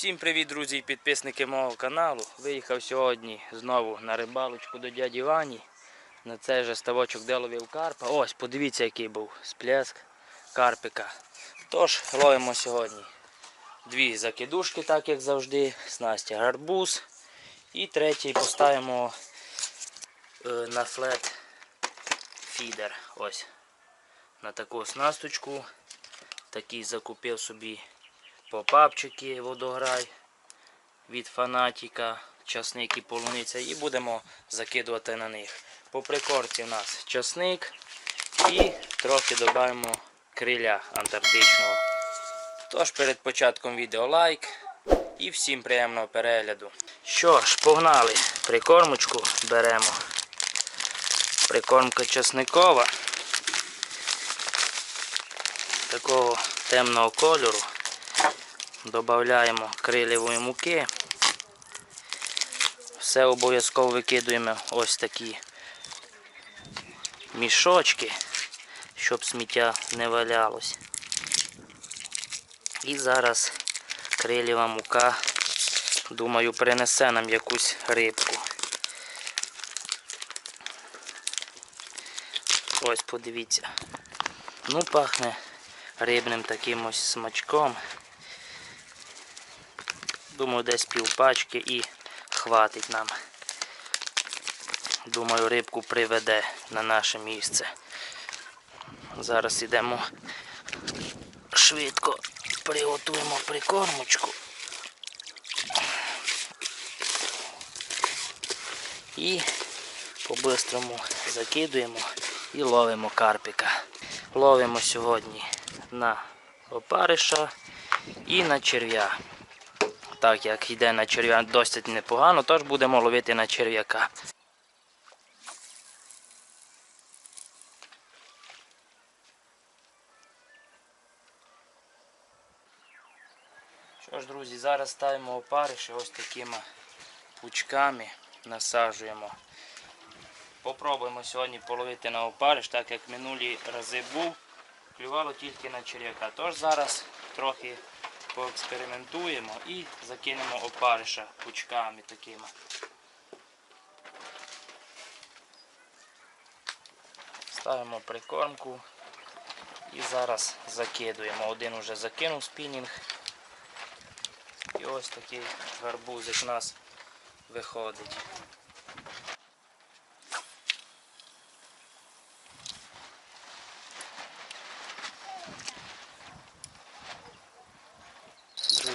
Всім привіт, друзі і підписники мого каналу. Виїхав сьогодні знову на рибалочку до дяді Вані. На цей же ставочок де ловив карпа. Ось, подивіться, який був сплеск карпика. Тож, ловимо сьогодні дві закидушки, так як завжди. Снасті гарбуз. І третій поставимо е, на флет фідер. Ось. На таку оснасточку. Такий закупив собі попапчики, водограй від фанатіка, часник і полуниця. І будемо закидувати на них. По прикорці у нас часник і трохи додаємо криля антарктичного. Тож перед початком відео лайк і всім приємного перегляду. Що ж, погнали. Прикормочку беремо. Прикормка часникова. Такого темного кольору. Додаємо крилевої муки. Все обов'язково викидуємо ось такі мішочки, щоб сміття не валялось. І зараз крилєва мука, думаю, принесе нам якусь рибку. Ось подивіться. Ну, пахне рибним таким ось смачком. Думаю, десь півпачки і хватить нам. Думаю, рибку приведе на наше місце. Зараз йдемо швидко приготуємо прикормочку. І по-бистрому закидуємо і ловимо карпика. Ловимо сьогодні на опариша і на черв'я. Так як йде на черв'я досить непогано, тож будемо ловити на черв'яка. Що ж, друзі, зараз ставимо опариші ось такими пучками насаджуємо. Попробуємо сьогодні половити на опариш, так як минулі рази був, клювало тільки на черв'яка. Тож зараз трохи поекспериментуємо і закинемо опариша пучками такими. Ставимо прикормку і зараз закидуємо. Один уже закинув спінінг. І ось такий гарбузик у нас виходить.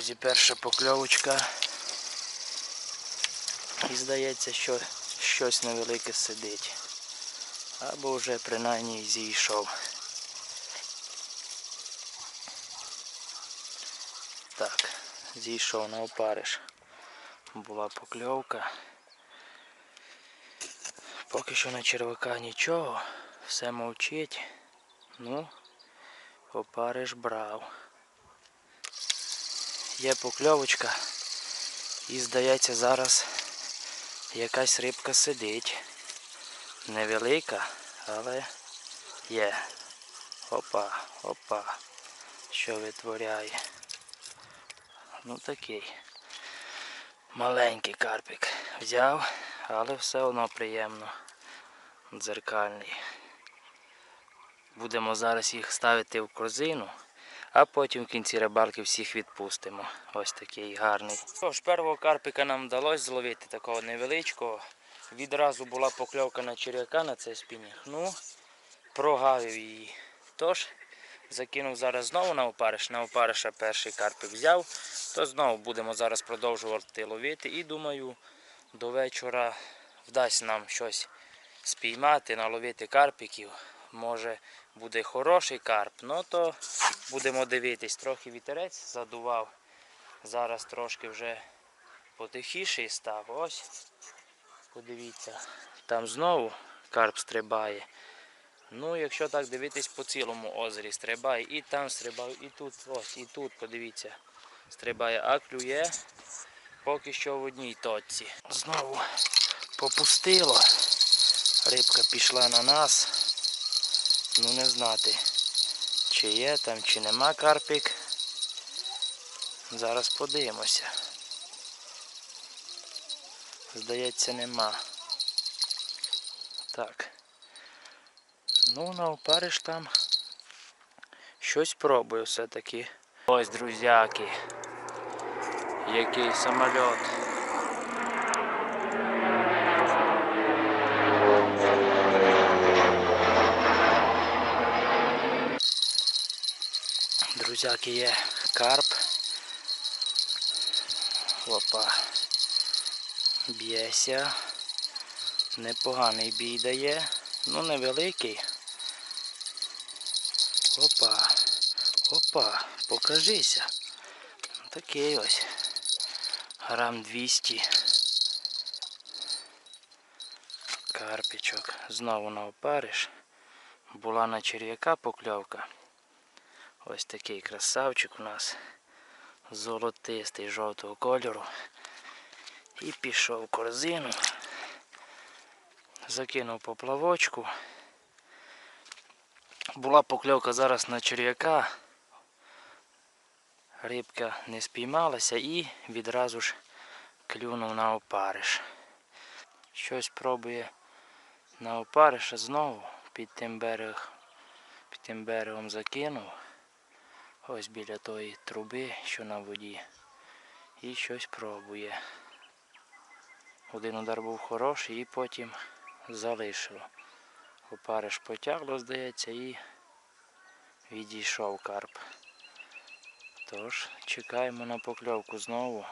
Друзі, перша покльовочка. І здається, що щось невелике сидить. Або вже принаймні зійшов. Так, зійшов на опариш. Була покльовка. Поки що на червака нічого, все мовчить. Ну, опариш брав. Є покльовочка і здається зараз якась рибка сидить. Невелика, але є. Опа, опа. Що витворяє? Ну такий. Маленький карпик взяв, але все одно приємно. Дзеркальний. Будемо зараз їх ставити в корзину, а потім в кінці рибалки всіх відпустимо. Ось такий гарний. Тож, першого карпика нам вдалося зловити такого невеличкого. Відразу була покльовка на черв'яка на цей спінінг. Ну, прогавив її. Тож, закинув зараз знову на опариш. На опариша перший карпик взяв, то знову будемо зараз продовжувати ловити. І думаю, до вечора вдасть нам щось спіймати, наловити карпиків. Може буде хороший карп, ну то будемо дивитись. Трохи вітерець задував. Зараз трошки вже потихіший став. Ось. Подивіться, там знову карп стрибає. Ну, якщо так дивитись по цілому озері, стрибає і там стрибає, і тут, ось, і тут, подивіться, стрибає, а клює поки що в одній точці. Знову попустило. Рибка пішла на нас. Ну не знати, чи є там, чи нема карпик. Зараз подивимося. Здається, нема. Так. Ну, на опариш там щось пробую все-таки. Ось, друзяки. Який самольот. Друзяки, є карп. Опа. Б'єся. Непоганий бій дає. Ну невеликий. Опа. Опа, покажися. Такий ось. Грам 200. Карпічок. Знову на опариш. Була на черв'яка покльовка. Ось такий красавчик у нас. Золотистий жовтого кольору. І пішов в корзину. Закинув поплавочку. Була покльовка зараз на черв'яка. Рибка не спіймалася і відразу ж клюнув на опариш. Щось пробує на опариша знову під тим берег, під тим берегом закинув. Ось біля тої труби, що на воді. І щось пробує. Один удар був хороший і потім залишило. Опариш потягло, здається, і відійшов карп. Тож, чекаємо на покльовку знову.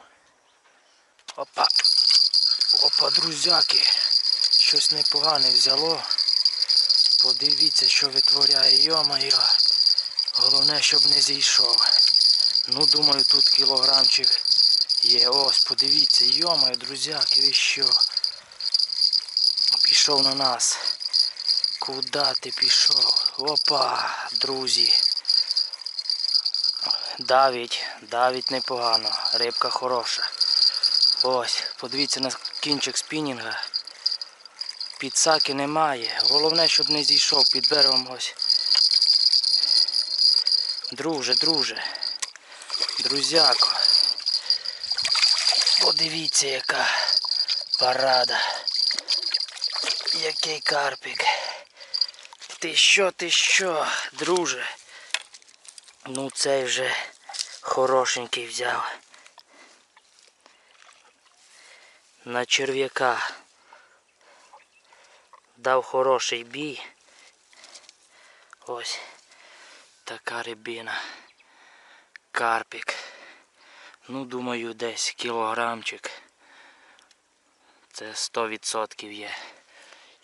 Опа! Опа, друзяки! Щось непогане взяло. Подивіться, що витворяє, йо-моє. Головне, щоб не зійшов. Ну, думаю, тут кілограмчик є. Ось, подивіться, йо-моє, друзяки, ви що? Пішов на нас. Куда ти пішов? Опа, друзі. Давить, давить непогано. Рибка хороша. Ось, подивіться на кінчик спінінга. Підсаки немає. Головне, щоб не зійшов під берегом ось. Друже, друже. Друзяко. Подивіться, яка парада. Який карпік. Ти що, ти що, друже? Ну цей вже хорошенький взяв. На черв'яка дав хороший бій. Ось така рибина. Карпік. Ну, думаю, десь кілограмчик. Це 100% є.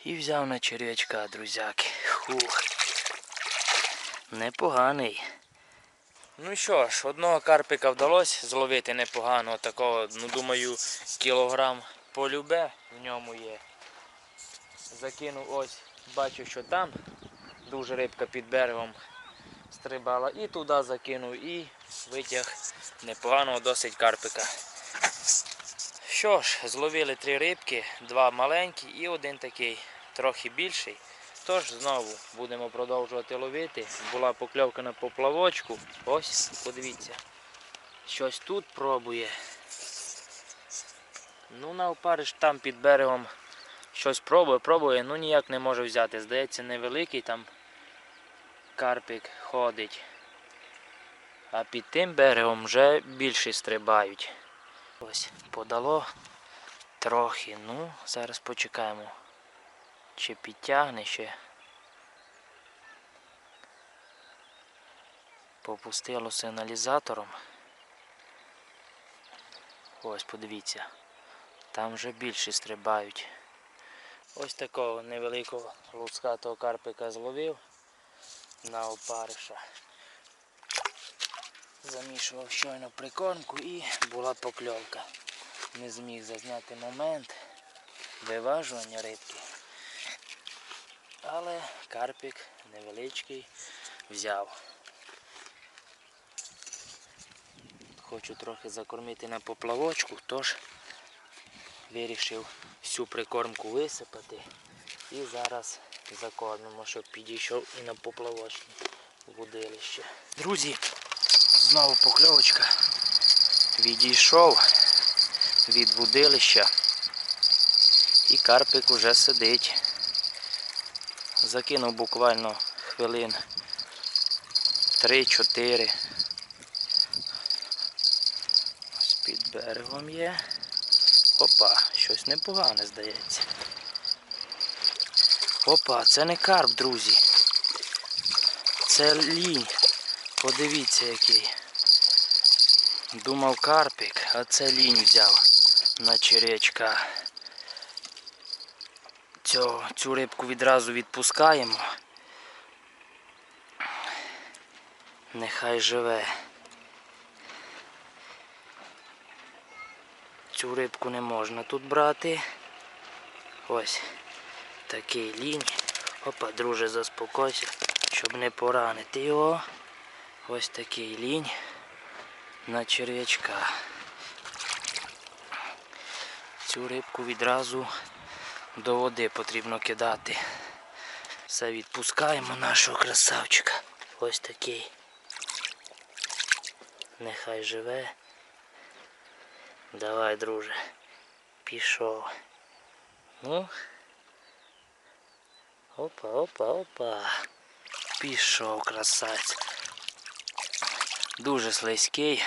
І взяв на черв'ячка, друзяки. Хух. Непоганий. Ну що ж, одного карпика вдалося зловити непогано. Такого, ну думаю, кілограм полюбе в ньому є. Закинув ось, бачу, що там дуже рибка під берегом стрибала. І туди закинув і витяг непоганого досить карпика. Що ж, зловили три рибки, два маленькі і один такий трохи більший. Тож знову будемо продовжувати ловити. Була покльовка на поплавочку. Ось, подивіться. Щось тут пробує. Ну, на опариш там під берегом щось пробує, пробує, ну ніяк не може взяти. Здається, невеликий там карпик ходить. А під тим берегом вже більше стрибають. Ось, подало трохи. Ну, зараз почекаємо. Чи підтягне ще. Попустило сигналізатором. Ось, подивіться. Там вже більше стрибають. Ось такого невеликого лускатого карпика зловив на опариша. Замішував щойно прикормку і була покльовка. Не зміг зазняти момент виважування рибки. Але карпик невеличкий взяв. Хочу трохи закормити на поплавочку, тож вирішив всю прикормку висипати і зараз закормимо, щоб підійшов і на поплавочне водилище. Друзі, знову покльовочка. відійшов від будилища і карпик уже сидить. Закинув буквально хвилин 3-4. Ось під берегом є. Опа, щось непогане здається. Опа, це не карп, друзі. Це лінь. Подивіться який. Думав карпик, а це лінь взяв на черечка. Цю, цю рибку відразу відпускаємо. Нехай живе. Цю рибку не можна тут брати. Ось такий лінь. Опа, друже, заспокойся, щоб не поранити його. Ось такий лінь на черв'ячка. Цю рибку відразу до води потрібно кидати. Все відпускаємо нашого красавчика. Ось такий. Нехай живе. Давай, друже. Пішов. Ну. Опа, опа, опа. Пішов красавець. Дуже слизький.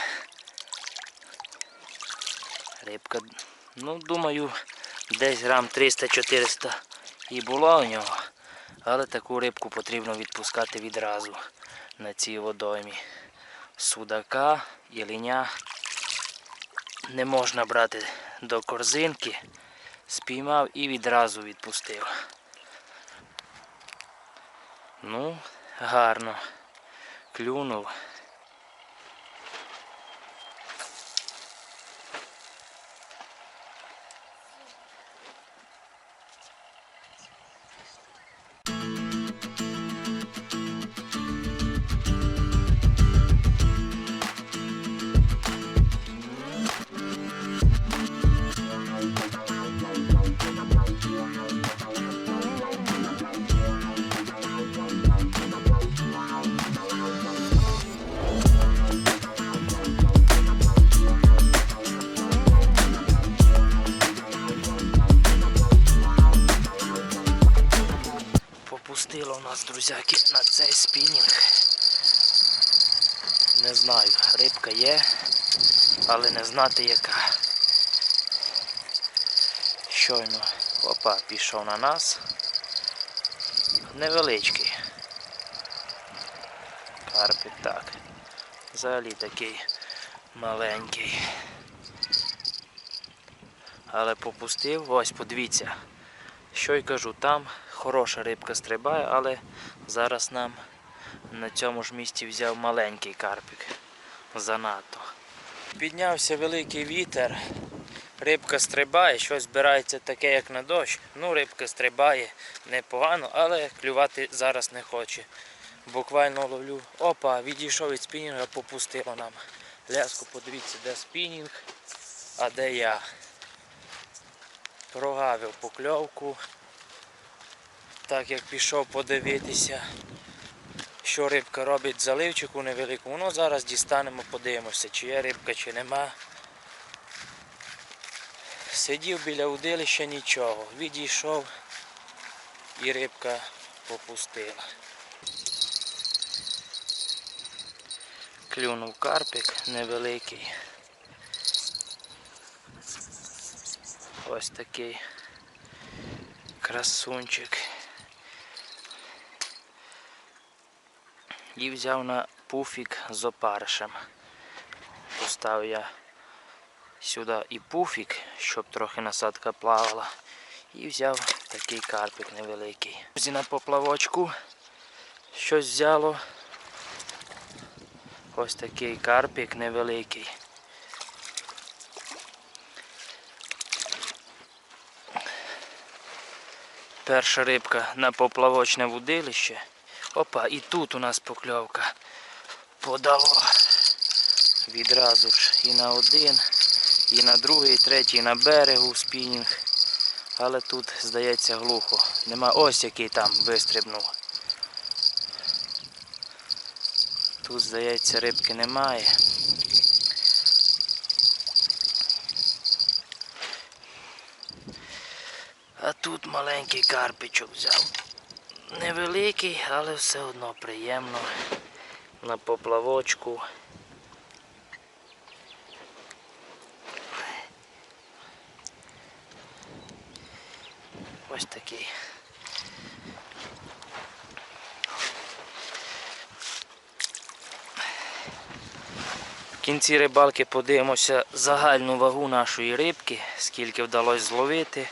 Рибка, ну, думаю, десь грам 300-400 і було у нього. Але таку рибку потрібно відпускати відразу на цій водоймі. Судака, єлиня не можна брати до корзинки. Спіймав і відразу відпустив. Ну, гарно. Клюнув. Знати яка. Щойно опа, пішов на нас. Невеличкий. Карпик так. Взагалі такий маленький. Але попустив, ось подивіться. Що й кажу, там хороша рибка стрибає, але зараз нам на цьому ж місці взяв маленький карпик. Занадто. Піднявся великий вітер, рибка стрибає, щось збирається таке, як на дощ. Ну, рибка стрибає непогано, але клювати зараз не хоче. Буквально ловлю. Опа, відійшов від спінінга, попустило нам. Ляску, подивіться, де спінінг, а де я. Прогавив покльовку, так як пішов подивитися, що рибка робить заливчику невеликому. Ну зараз дістанемо, подивимося, чи є рибка, чи нема. Сидів біля удилища нічого, відійшов і рибка попустила. Клюнув карпик невеликий. Ось такий красунчик. І взяв на пуфік з опаришем. Поставив я сюди і пуфік, щоб трохи насадка плавала. І взяв такий карпик невеликий. Друзі, на поплавочку щось взяло. Ось такий карпик невеликий. Перша рибка на поплавочне вудилище. Опа, і тут у нас покльовка подало. Відразу ж і на один, і на другий, і третій, і на берегу спінінг. Але тут, здається, глухо. Нема ось який там вистрибнув. Тут, здається, рибки немає. А тут маленький карпичок взяв. Невеликий, але все одно приємно. На поплавочку. Ось такий. В кінці рибалки подивимося загальну вагу нашої рибки, скільки вдалося зловити.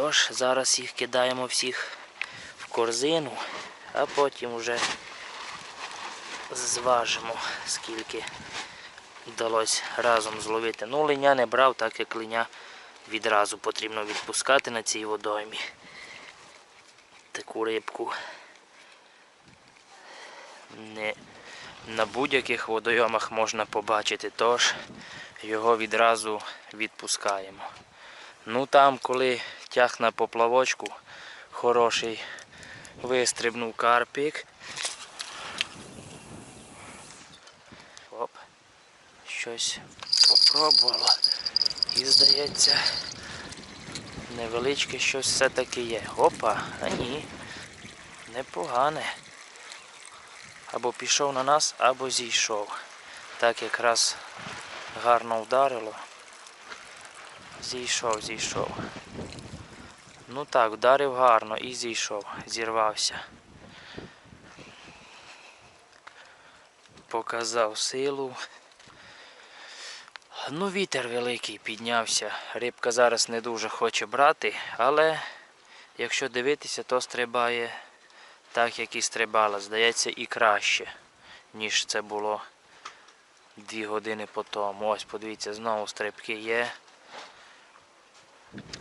Тож зараз їх кидаємо всіх в корзину, а потім вже зважимо, скільки вдалося разом зловити. Ну, линя не брав, так як линя відразу потрібно відпускати на цій водоймі. Таку рибку не на будь-яких водойомах можна побачити, тож його відразу відпускаємо. Ну там, коли тяг на поплавочку, хороший вистрибнув карпік. Оп, щось попробувало. І здається, невеличке щось все-таки є. Опа, а ні. Непогане. Або пішов на нас, або зійшов. Так якраз гарно вдарило. Зійшов, зійшов. Ну так, вдарив гарно і зійшов, зірвався. Показав силу. Ну, вітер великий піднявся. Рибка зараз не дуже хоче брати, але якщо дивитися, то стрибає так, як і стрибала. Здається, і краще, ніж це було дві години по тому. Ось, подивіться, знову стрибки є.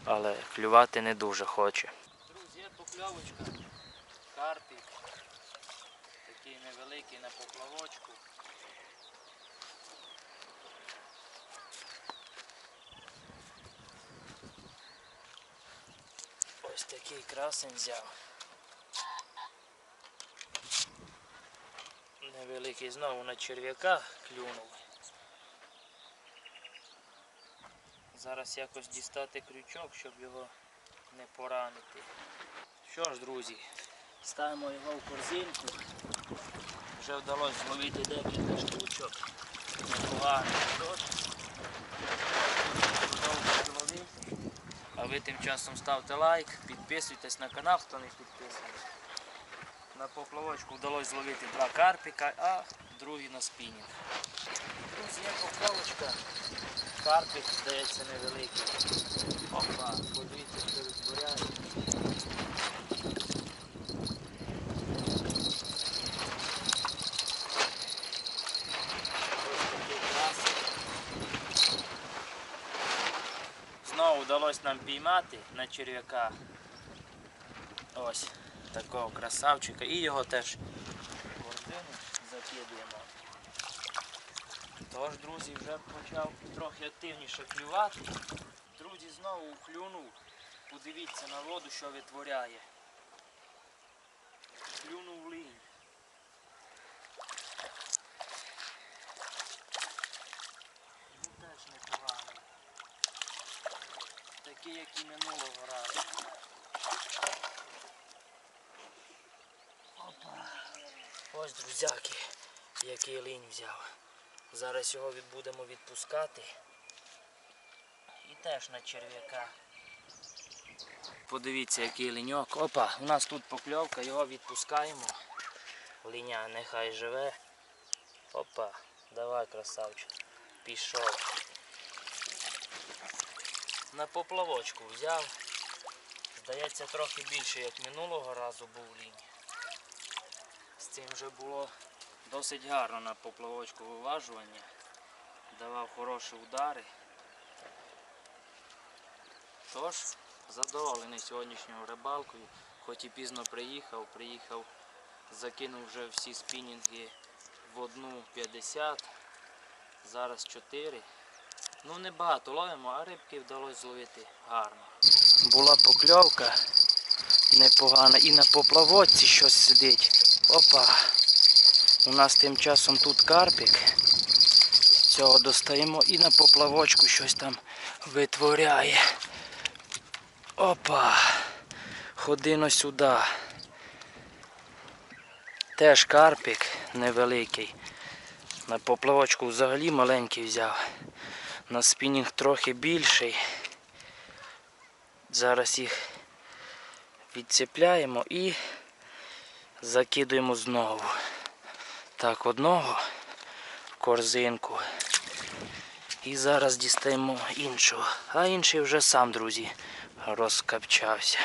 Але клювати не дуже хоче. Друзі, є покльовочка. Карпік. Такий невеликий на поплавочку. Ось такий красень взяв. Невеликий знову на черв'яка клюнув. Зараз якось дістати крючок, щоб його не поранити. Що ж, друзі, ставимо його в корзинку. Вже вдалося зловити декілька штучок. Непогано. А ви тим часом ставте лайк, підписуйтесь на канал, хто не підписаний. На поплавочку вдалося зловити два карпіка, а другий на спінінг. Друзі, є поплавочка. Карпик, здається, невеликий. Опа, подивіться, що красень. Знову вдалося нам піймати на черв'яка. Ось такого красавчика. І його теж в закидуємо. Тож, друзі, вже почав трохи активніше клювати. Друзі, знову клюнув. Подивіться на воду, що витворяє. Клюнув лінь. Ну теж непогано. Такий, як і минулого разу. Опа. Ось, друзяки, який лінь взяв. Зараз його будемо відпускати. І теж на черв'яка. Подивіться, який ліньок. Опа, у нас тут покльовка, його відпускаємо. Ліня нехай живе. Опа, давай, красавчик. Пішов. На поплавочку взяв. Здається, трохи більше, як минулого разу був лінь. З цим вже було досить гарно на поплавочку виважування. Давав хороші удари. Тож, задоволений сьогоднішньою рибалкою. Хоч і пізно приїхав, приїхав, закинув вже всі спінінги в одну 50, зараз 4. Ну не багато ловимо, а рибки вдалося зловити гарно. Була покльовка непогана і на поплавочці щось сидить. Опа! У нас тим часом тут карпік. Цього достаємо і на поплавочку щось там витворяє. Опа. Ходино сюди. Теж карпик невеликий. На поплавочку взагалі маленький взяв. На спінінг трохи більший. Зараз їх відцепляємо і закидуємо знову. Так, одного в корзинку. І зараз дістаємо іншого. А інший вже сам, друзі, розкапчався.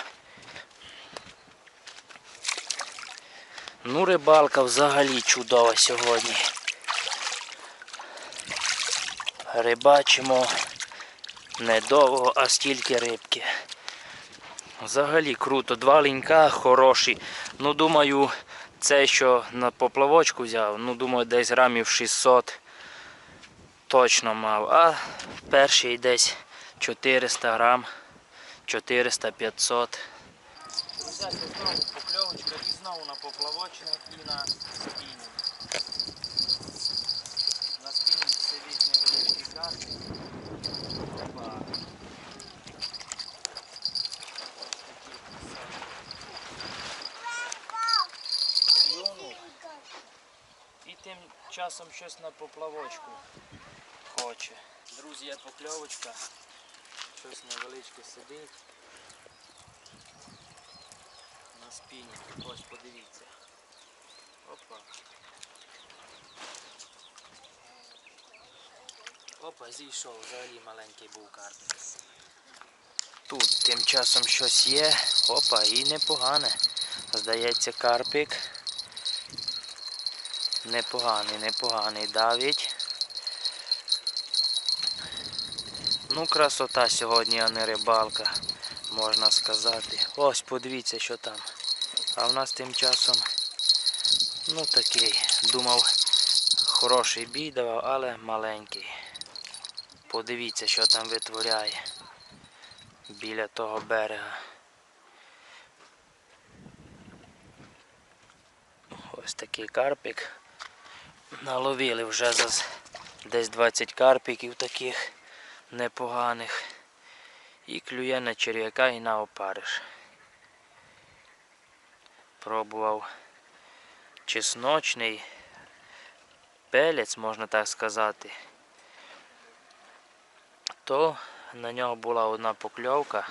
Ну, рибалка взагалі чудова сьогодні. Рибачимо недовго, а стільки рибки. Взагалі круто. Два лінька хороші. Ну, думаю, це, що на поплавочку взяв, ну, думаю, десь грамів 600 точно мав. А перший десь 400 грам, 400-500. Друзяки, знову покльовочка і знову на поплавочник і на спінінг. На спінінг сидить невеличкий карпик. Опа. Клюнув. І тим часом щось на поплавочку хоче. Друзі, є покльовочка. Щось невеличке сидить. На спині. Ось подивіться. Опа. Опа, зійшов, взагалі маленький був карпик. Тут тим часом щось є. Опа, і непогане. Здається, карпик. Непоганий, непоганий давить. Ну, красота сьогодні, а не рибалка, можна сказати. Ось подивіться, що там. А в нас тим часом, ну такий, думав, хороший бій давав, але маленький. Подивіться, що там витворяє біля того берега. Ось такий карпик. Наловили вже за десь 20 карпиків таких непоганих. І клює на черв'яка і на опариш. Пробував чесночний пелець, можна так сказати. То на нього була одна покльовка,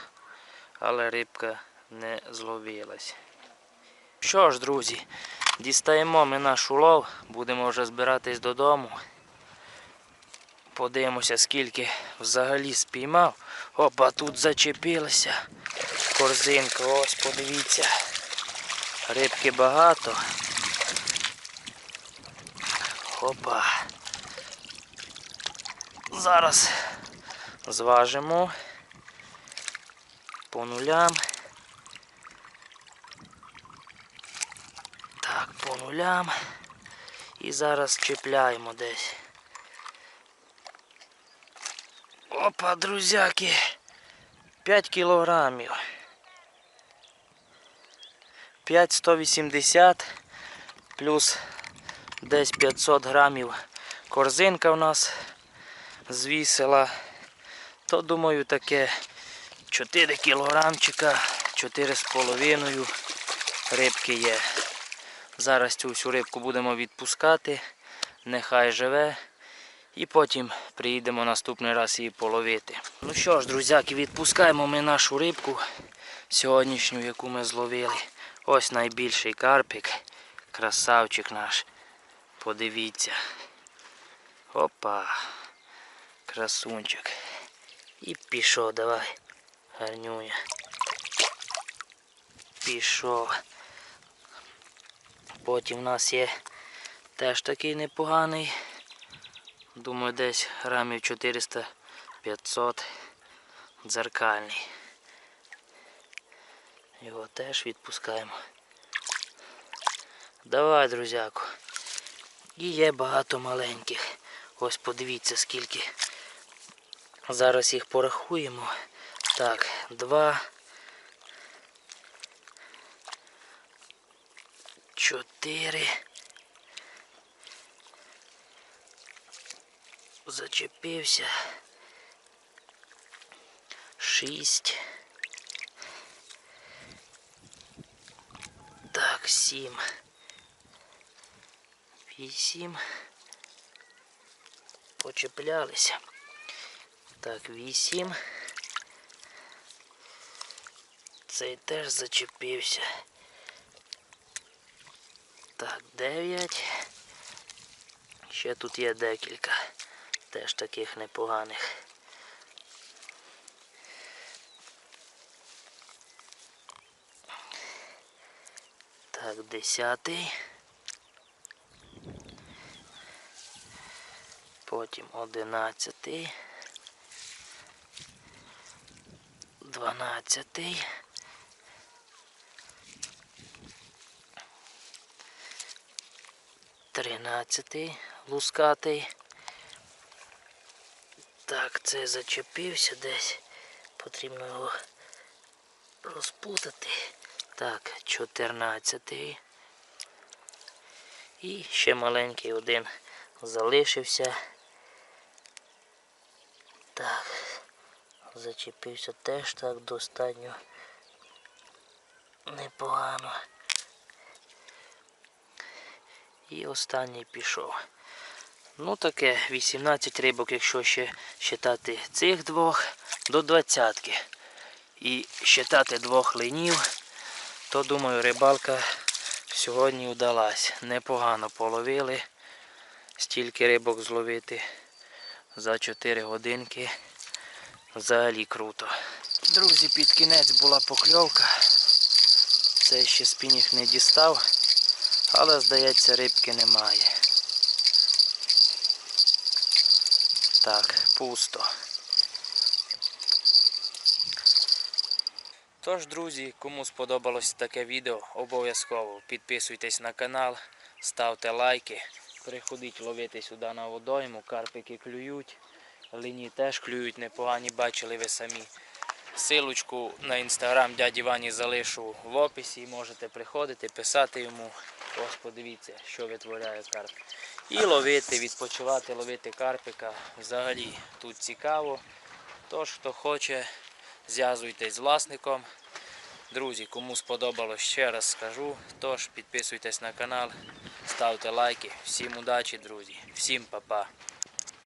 але рибка не зловилась. Що ж, друзі, дістаємо ми наш улов, будемо вже збиратись додому. Подивимося, скільки взагалі спіймав. Опа, тут зачепилася корзинка, ось подивіться. Рибки багато. Опа. Зараз зважимо по нулям. Так, по нулям. І зараз чіпляємо десь. Опа, друзяки. 5 кілограмів. 5,180 плюс десь 500 грамів корзинка у нас звісила. То думаю таке 4 кілограмчика, 4,5 рибки є. Зараз цю всю рибку будемо відпускати, нехай живе. І потім приїдемо наступний раз її половити. Ну що ж, друзяки, відпускаємо ми нашу рибку сьогоднішню, яку ми зловили. Ось найбільший карпик. Красавчик наш. Подивіться. Опа. Красунчик. І пішов, давай. Гарнює. Пішов. Потім в нас є теж такий непоганий. Думаю, десь грамів 400-500 дзеркальний. Його теж відпускаємо. Давай, друзяку. І є багато маленьких. Ось подивіться скільки. Зараз їх порахуємо. Так, два. чотири. Зачепився. Шість. Так, сім. Вісім. Почеплялися. Так, вісім. Цей теж зачепився. Так, дев'ять. Ще тут є декілька. Теж таких непоганих. Так, десятий. Потім одинадцятий. Дванадцятий. Тринадцятий лускатий. Так, це зачепився десь. Потрібно його розпутати. Так, чотирнадцятий. І ще маленький один залишився. Так, зачепився теж так достатньо непогано. І останній пішов. Ну таке, 18 рибок, якщо ще считати цих двох, до двадцятки. І считати двох линів, то думаю рибалка сьогодні вдалась. Непогано половили. Стільки рибок зловити за 4 годинки. Взагалі круто. Друзі, під кінець була покльовка. Це ще спінінг не дістав, але здається рибки немає. Так, пусто. Тож, друзі, кому сподобалось таке відео, обов'язково підписуйтесь на канал, ставте лайки, приходіть ловити сюди на водойму, карпики клюють, лині теж клюють непогані, бачили ви самі. Силочку на інстаграм дяді Вані залишу в описі, можете приходити, писати йому. Ось подивіться, що витворяє карп. І ловити, відпочивати, ловити карпика. Взагалі тут цікаво. Тож, хто хоче, зв'язуйтесь з власником. Друзі, кому сподобалось, ще раз скажу. Тож підписуйтесь на канал, ставте лайки. Всім удачі, друзі. Всім па-па.